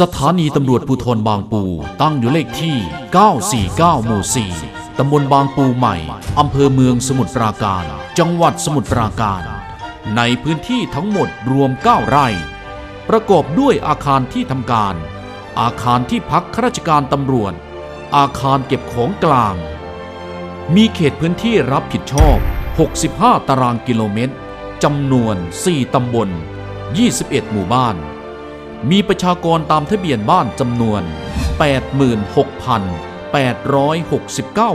สถานีตำรวจภูธรบางปูตั้งอยู่เลขที่ 949 หมู่ 4 ตำบลบางปูใหม่ อำเภอเมืองสมุทรปราการ จังหวัดสมุทรปราการ ในพื้นที่ทั้งหมดรวม 9 ไร่ ประกอบด้วยอาคารที่ทำการ อาคารที่พักข้าราชการตำรวจ อาคารเก็บของกลาง มีเขตพื้นที่รับผิดชอบ 65 ตารางกิโลเมตร จำนวน 4 ตำบล 21 หมู่บ้าน มีประชากรตามทะเบียนบ้านจำนวน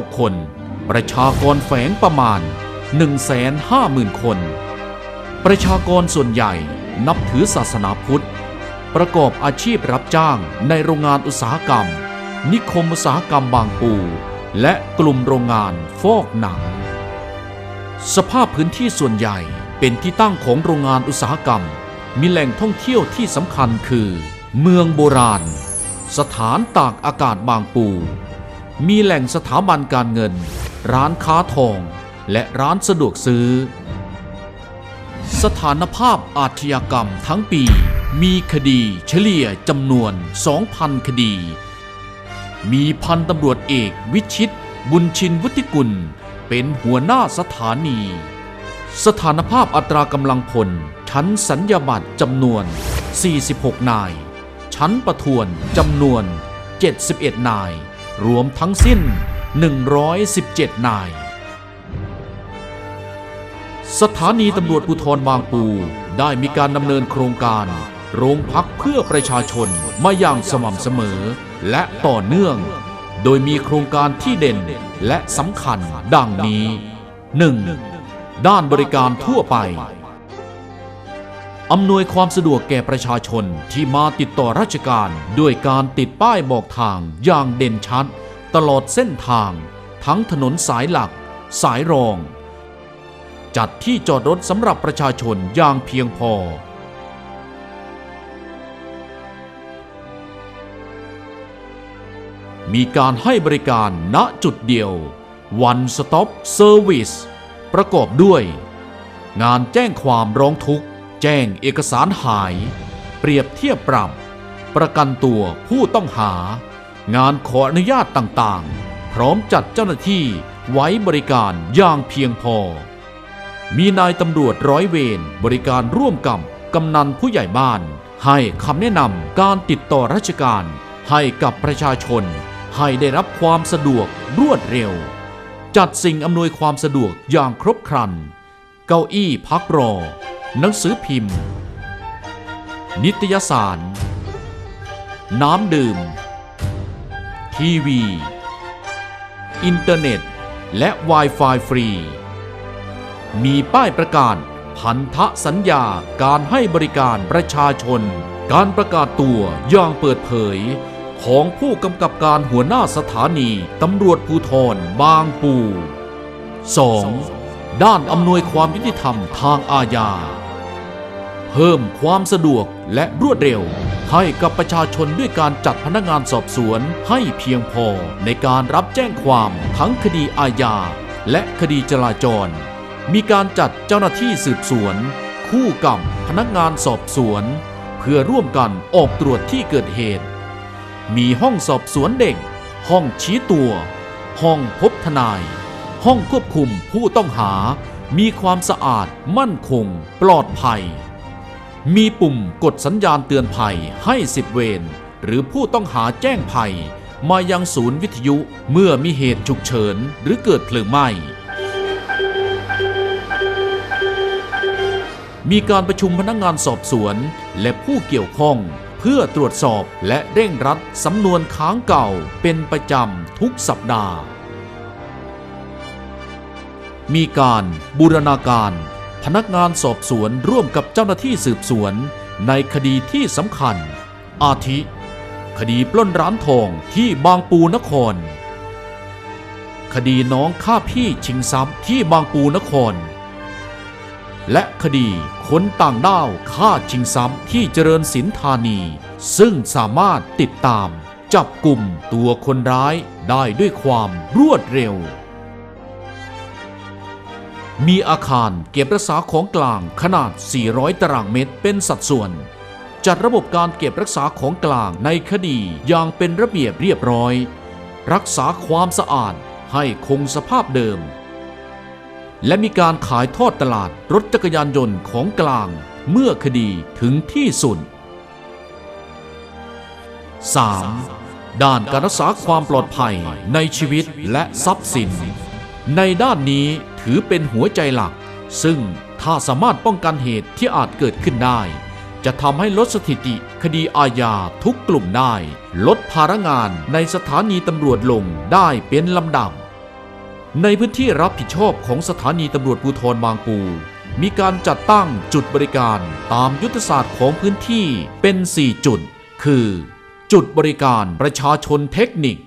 86,869 คน ประชากรแฝงประมาณ 150,000 คน ประชากรส่วนใหญ่นับถือศาสนาพุทธ ประกอบอาชีพรับจ้างในโรงงานอุตสาหกรรม นิคมอุตสาหกรรมบางปู และกลุ่มโรงงานฟอกหนัง สภาพพื้นที่ส่วนใหญ่เป็นที่ตั้งของโรงงานอุตสาหกรรม มีแหล่งท่องเที่ยวที่สำคัญคือ เมืองโบราณ สถานตากอากาศบางปู มีแหล่งสถาบันการเงิน ร้านค้าทอง และร้านสะดวกซื้อ สถานภาพอาชญากรรมทั้งปี มีคดีเฉลี่ยจำนวน 2,000 คดี มีพันตำรวจเอกวิชิต บุญชินวุฒิกุล เป็นหัวหน้าสถานี สถานภาพอัตรากำลังพล ชั้นสัญญาบัตรจำนวน 46 นาย ชั้นประทวนจำนวน 71 นาย รวมทั้งสิ้น 117 นาย สถานีตำรวจภูธรบางปูได้มีการดำเนินโครงการ โรงพักเพื่อประชาชนมาอย่างสม่ำเสมอและต่อเนื่อง โดยมีโครงการที่เด่นและสำคัญดังนี้ 1. ด้านบริการทั่วไป อำนวยความสะดวกแก่ประชาชนที่มาติดต่อราชการ ด้วยการติดป้ายบอกทางอย่างเด่นชัด ตลอดเส้นทาง ทั้งถนนสายหลัก สายรอง จัดที่จอดรถสำหรับประชาชนอย่างเพียงพอ มีการให้บริการณจุดเดียว One Stop Service ประกอบด้วย งานแจ้งความร้องทุกข์ แจ้งเอกสารหาย เปรียบเทียบปรับ ประกันตัวผู้ต้องหา งานขออนุญาตต่างๆ พร้อมจัดเจ้าหน้าที่ไว้บริการอย่างเพียงพอ มีนายตำรวจร้อยเวรบริการร่วมกับกำนันผู้ใหญ่บ้าน ให้คำแนะนำการติดต่อราชการให้กับประชาชน ให้ได้รับความสะดวกรวดเร็ว จัดสิ่งอำนวยความสะดวกอย่างครบครัน เก้าอี้พักรอ หนังสือพิมพ์ นิตยสาร น้ำดื่ม ทีวี อินเทอร์เน็ต และ Wi-Fi ฟรี มีป้ายประกาศพันธสัญญาการให้บริการประชาชน การประกาศตัวอย่างเปิดเผย ของผู้กำกับการหัวหน้าสถานีตำรวจภูธรบางปู 2. ด้านอำนวยความยุติธรรมทางอาญา เพิ่มความสะดวกและรวดเร็ว ให้กับประชาชนด้วยการจัดพนักงานสอบสวนให้เพียงพอในการรับแจ้งความทั้งคดีอาญาและคดีจราจร มีการจัดเจ้าหน้าที่สืบสวน คู่กับพนักงานสอบสวน เพื่อร่วมกันออกตรวจที่เกิดเหตุ มีห้องสอบสวนเด็ก ห้องชี้ตัว ห้องพบทนาย ห้องควบคุมผู้ต้องหา มีความสะอาดมั่นคง ปลอดภัย มีปุ่มกดสัญญาณเตือนภัยให้สิบเวรหรือผู้ต้องหาแจ้งภัย มายังศูนย์วิทยุเมื่อมีเหตุฉุกเฉินหรือเกิดเพลิงไหม้ มีการประชุมพนักงงานสอบสวนและผู้เกี่ยวข้องเพื่อตรวจสอบและเร่งรัดสำนวนค้างเก่าเป็นประจำทุกสัปดาห์ มีการบูรณาการ พนักงานสอบสวนร่วมกับเจ้าหน้าที่สืบสวน ในคดีที่สำคัญ อาทิ คดีปล้นร้านทองที่บางปูนคร คดีน้องฆ่าพี่ชิงทรัพย์ที่บางปูนคร และคดีคนต่างด้าวฆ่าชิงทรัพย์ที่เจริญสินธานี ซึ่งสามารถติดตาม จับกลุ่มตัวคนร้ายได้ด้วยความรวดเร็ว มีอาคารเก็บรักษาของกลางขนาด 400 ตารางเมตรเป็นสัดส่วน จัดระบบการเก็บรักษาของกลางในคดีอย่างเป็นระเบียบเรียบร้อย รักษาความสะอาดให้คงสภาพเดิม และมีการขายทอดตลาดรถจักรยานยนต์ของกลางเมื่อคดีถึงที่สุด 3. ด้านการรักษาความปลอดภัยในชีวิตและทรัพย์สิน ในด้านนี้ ถือเป็นหัวใจหลัก ซึ่งถ้าสามารถป้องกันเหตุที่อาจเกิดขึ้นได้ จะทำให้ลดสถิติคดีอาญาทุกกลุ่มได้ ลดภาระงานในสถานีตำรวจลงได้เป็นลำดับ ในพื้นที่รับผิดชอบของสถานีตำรวจภูธรบางปู มีการจัดตั้งจุดบริการตามยุทธศาสตร์ของพื้นที่เป็น 4 จุด คือ จุดบริการประชาชนเทคนิค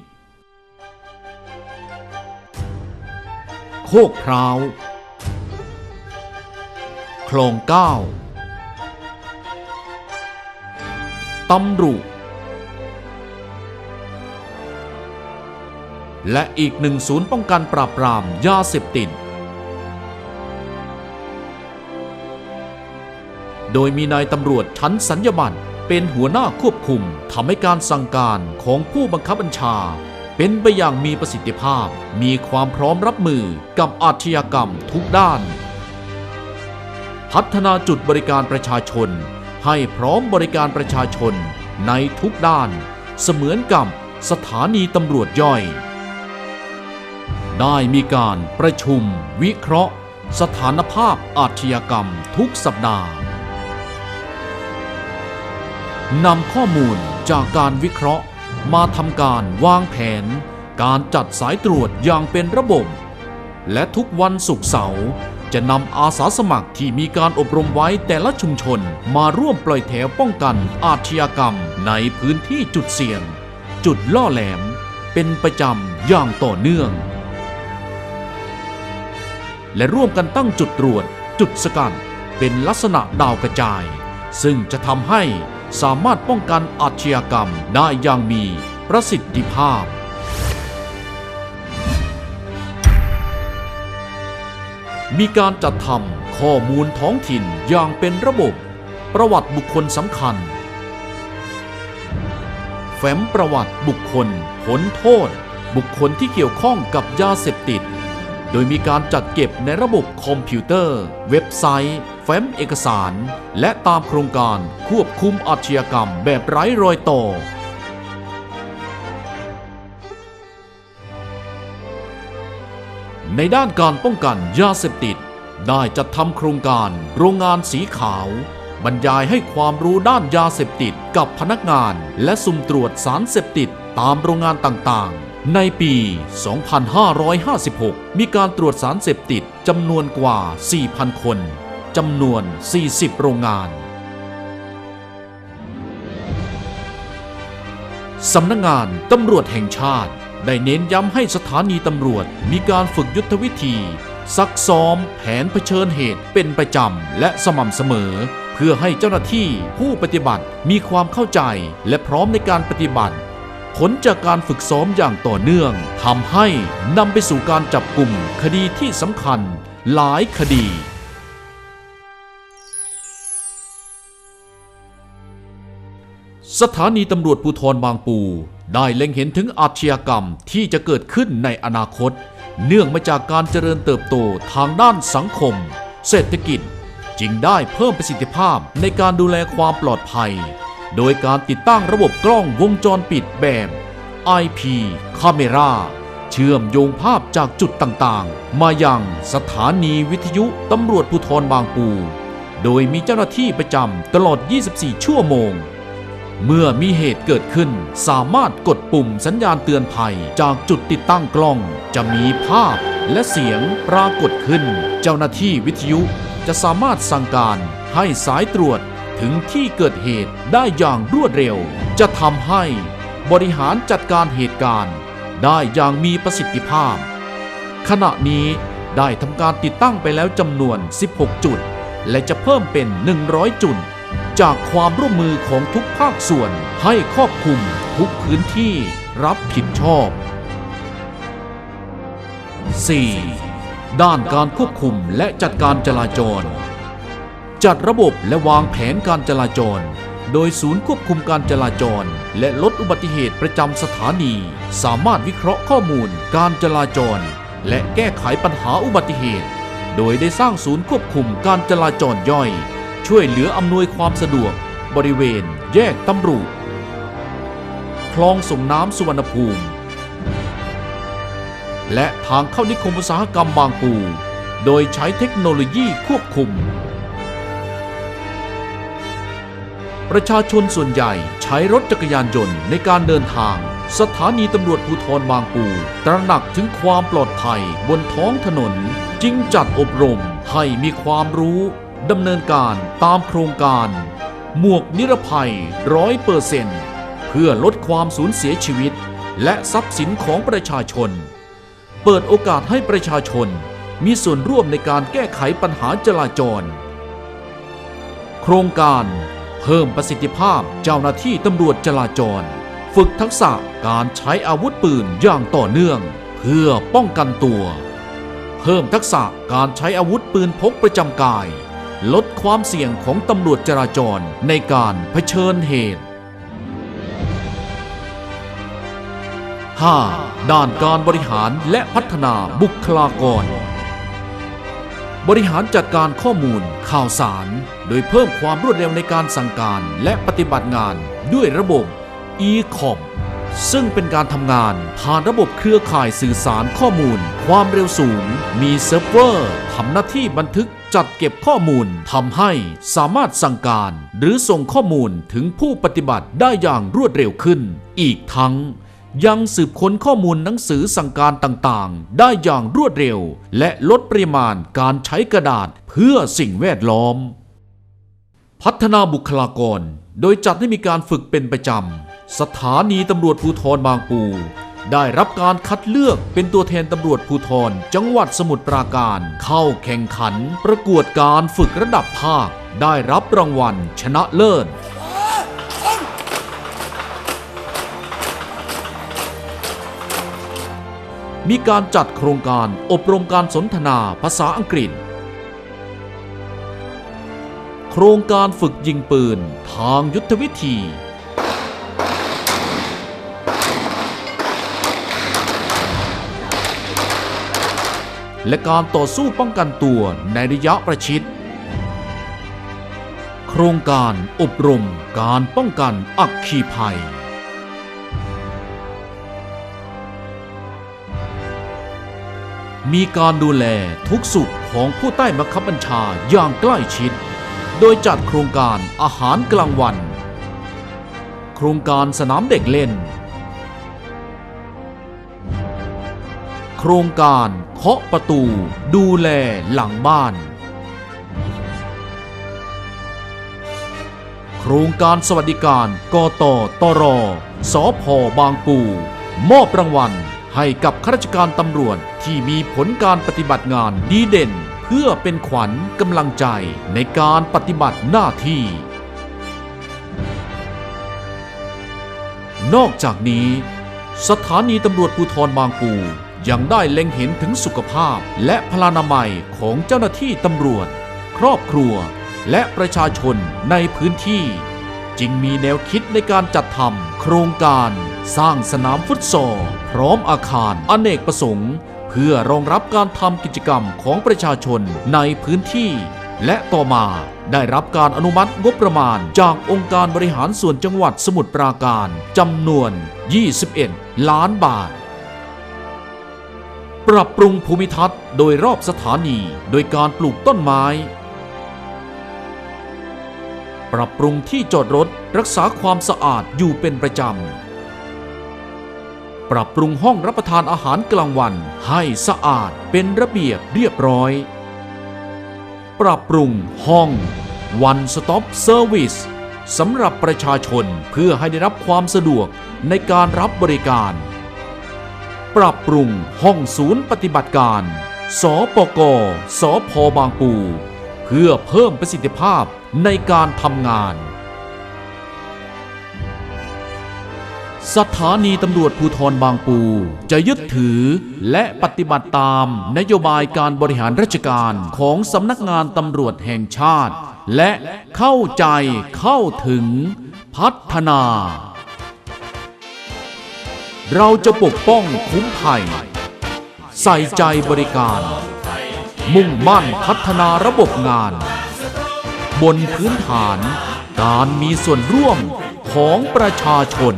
โคกพร้าวคลองเก้าตำรุและอีกหนึ่งศูนย์ป้องกันปราบปรามยาเสพติด โดยมีนายตำรวจชั้นสัญญบัตรเป็นหัวหน้าควบคุมทำให้การสั่งการของผู้บังคับบัญชา เป็นไปอย่างมีประสิทธิภาพ มีความพร้อมรับมือกับอาชญากรรมทุกด้าน พัฒนาจุดบริการประชาชน ให้พร้อมบริการประชาชนในทุกด้าน เสมือนกับสถานีตำรวจย่อย ได้มีการประชุม วิเคราะห์ สถานภาพอาชญากรรมทุกสัปดาห์นำข้อมูลจากการวิเคราะห์ มาทำการวางแผน การจัดสายตรวจอย่างเป็นระบบ และทุกวันศุกร์เสาร์จะนำอาสาสมัครที่มีการอบรมไว้แต่ละชุมชน มาร่วมปล่อยแถวป้องกันอาชญากรรมในพื้นที่จุดเสี่ยง จุดล่อแหลม เป็นประจำอย่างต่อเนื่อง และร่วมกันตั้งจุดตรวจ จุดสกัดเป็นลักษณะดาวกระจาย ซึ่งจะทำให้ สามารถป้องกันอาชญากรรมได้อย่างมีประสิทธิภาพ มีการจัดทำข้อมูลท้องถิ่นอย่างเป็นระบบ ประวัติบุคคลสำคัญ แฟ้มประวัติบุคคล ผลโทษ บุคคลที่เกี่ยวข้องกับยาเสพติด โดยมีการจัดเก็บในระบบคอมพิวเตอร์ เว็บไซต์ แฟ้มเอกสาร และตามโครงการควบคุมอาชญากรรมแบบไร้รอยต่อ ในด้านการป้องกันยาเสพติด ได้จัดทำโครงการโรงงานสีขาว บรรยายให้ความรู้ด้านยาเสพติดกับพนักงาน และสุ่มตรวจสารเสพติดตามโรงงานต่างๆ ในปี 2556 มีการตรวจสารเสพติดจำนวนกว่า 4,000 คน จำนวน 40 โรงงาน สำนักงงานตำรวจแห่งชาติ ได้เน้นย้ำให้สถานีตำรวจมีการฝึกยุทธวิธี ซักซ้อม แผนเผชิญเหตุเป็นประจำและสม่ำเสมอ เพื่อให้เจ้าหน้าที่ผู้ปฏิบัติมีความเข้าใจและพร้อมในการปฏิบัติ ผลจากการฝึกซ้อมอย่างต่อเนื่องทำให้นำไปสู่การจับกลุ่มคดีที่สำคัญหลายคดี สถานีตำรวจภูธรบางปู ได้เล็งเห็นถึงอาชญากรรมที่จะเกิดขึ้นในอนาคต เนื่องมาจากการเจริญเติบโตทางด้านสังคม เศรษฐกิจ จึงได้เพิ่มประสิทธิภาพในการดูแลความปลอดภัย โดยการติดตั้งระบบกล้องวงจรปิดแบบ IP Camera เชื่อมโยงภาพจากจุดต่างๆ มายังสถานีวิทยุตำรวจภูธรบางปู โดยมีเจ้าหน้าที่ประจำตลอด 24 ชั่วโมง เมื่อมีเหตุเกิดขึ้น สามารถกดปุ่มสัญญาณเตือนภัยจากจุดติดตั้งกล้อง จะมีภาพและเสียงปรากฏขึ้น เจ้าหน้าที่วิทยุจะสามารถสั่งการให้สายตรวจ ถึงที่เกิดเหตุได้อย่างรวดเร็ว จะทำให้บริหารจัดการเหตุการณ์ ได้อย่างมีประสิทธิภาพ ขณะนี้ได้ทำการติดตั้งไปแล้วจำนวน 16 จุด และจะเพิ่มเป็น 100 จุด จากความร่วมมือของทุกภาคส่วนให้ครอบคลุมทุกพื้นที่รับผิดชอบ 4. ด้านการควบคุมและจัดการจราจร จัดระบบและวางแผนการจราจร โดยศูนย์ควบคุมการจราจร และลดอุบัติเหตุประจำสถานี สามารถวิเคราะห์ข้อมูล การจราจร และแก้ไขปัญหาอุบัติเหตุ โดยได้สร้างศูนย์ควบคุมการจราจรย่อย ช่วยเหลืออำนวยความสะดวก บริเวณ แยกตำรุคลองส่งน้ำสุวรรณภูมิ และทางเข้านิคมอุตสาหกรรมบางปู โดยใช้เทคโนโลยีควบคุม ประชาชนส่วนใหญ่ใช้รถจักรยานยนต์ในการเดินทาง สถานีตำรวจภูธรบางปู ตระหนักถึงความปลอดภัยบนท้องถนน จึงจัดอบรมให้มีความรู้ดำเนินการตามโครงการ หมวกนิรภัยร้อยเปอร์เซนต์เพื่อลดความสูญเสียชีวิต และทรัพย์สินของประชาชน เปิดโอกาสให้ประชาชนมีส่วนร่วมในการแก้ไขปัญหาจราจร โครงการ เพิ่มประสิทธิภาพเจ้าหน้าที่ตำรวจจราจร ฝึกทักษะการใช้อาวุธปืนอย่างต่อเนื่อง เพื่อป้องกันตัว เพิ่มทักษะการใช้อาวุธปืนพกประจำกาย ลดความเสี่ยงของตำรวจจราจรในการเผชิญเหตุ 5. ด้านการบริหารและพัฒนาบุคลากร บริหารจัดการข้อมูล ข่าวสาร โดยเพิ่มความรวดเร็วในการสั่งการและปฏิบัติงานด้วยระบบ e-com ซึ่งเป็นการทำงานผ่านระบบเครือข่ายสื่อสารข้อมูล ความเร็วสูง มีเซิร์ฟเวอร์ทำหน้าที่บันทึกจัดเก็บข้อมูลทำให้สามารถสั่งการ หรือส่งข้อมูลถึงผู้ปฏิบัติได้อย่างรวดเร็วขึ้น อีกทั้ง ยังสืบค้นข้อมูลหนังสือสั่งการต่างๆ ได้อย่างรวดเร็ว และลดปริมาณการใช้กระดาษเพื่อสิ่งแวดล้อม พัฒนาบุคลากร โดยจัดให้มีการฝึกเป็นประจำ สถานีตำรวจภูธรบางปู ได้รับการคัดเลือกเป็นตัวแทนตำรวจภูธรจังหวัดสมุทรปราการ เข้าแข่งขัน ประกวดการฝึกระดับภาค ได้รับรางวัลชนะเลิศ มีการจัดโครงการอบรมการสนทนาภาษาอังกฤษ โครงการฝึกยิงปืนทางยุทธวิธี และการต่อสู้ป้องกันตัวในระยะประชิด โครงการอบรมการป้องกันอัคคีภัย มีการดูแลทุกสุขของผู้ใต้บังคับบัญชาอย่างใกล้ชิด โดยจัดโครงการอาหารกลางวัน โครงการสนามเด็กเล่น โครงการเคาะประตูดูแลหลังบ้าน โครงการสวัสดิการกตตร สพบางปู มอบรางวัล ให้กับข้าราชการตำรวจที่มีผลการปฏิบัติงานดีเด่น เพื่อเป็นขวัญกำลังใจในการปฏิบัติหน้าที่ นอกจากนี้ สถานีตำรวจภูธรบางปูยังได้เล็งเห็นถึงสุขภาพและพลานามัยของเจ้าหน้าที่ตำรวจ ครอบครัว และประชาชนในพื้นที่ จึงมีแนวคิดในการจัดทำโครงการสร้างสนามฟุตซอลพร้อมอาคารอเนกประสงค์ เพื่อรองรับการทำกิจกรรมของประชาชนในพื้นที่ และต่อมาได้รับการอนุมัติงบประมาณจากองค์การบริหารส่วนจังหวัดสมุทรปราการจำนวน 21 ล้านบาท ปรับปรุงภูมิทัศน์โดยรอบสถานี โดยการปลูกต้นไม้ ปรับปรุงที่จอดรถรักษาความสะอาดอยู่เป็นประจำ ปรับปรุงห้องรับประทานอาหารกลางวันให้สะอาดเป็นระเบียบเรียบร้อย ปรับปรุงห้อง One Stop Service สำหรับประชาชนเพื่อให้ได้รับความสะดวกในการรับบริการ ปรับปรุงห้องศูนย์ปฏิบัติการ สปก สพบางปู พื่อเพิ่มประสิทธิภาพในการทำงาน สถานีตำรวจภูธรบางปู จะยึดถือและปฏิบัติตามนโยบายการบริหารราชการของสำนักงานตำรวจแห่งชาติ และเข้าใจเข้าถึงพัฒนา เราจะปกป้องคุ้มภัย ใส่ใจบริการ มุ่งมั่นพัฒนาระบบงาน บนพื้นฐาน การมีส่วนร่วมของประชาชน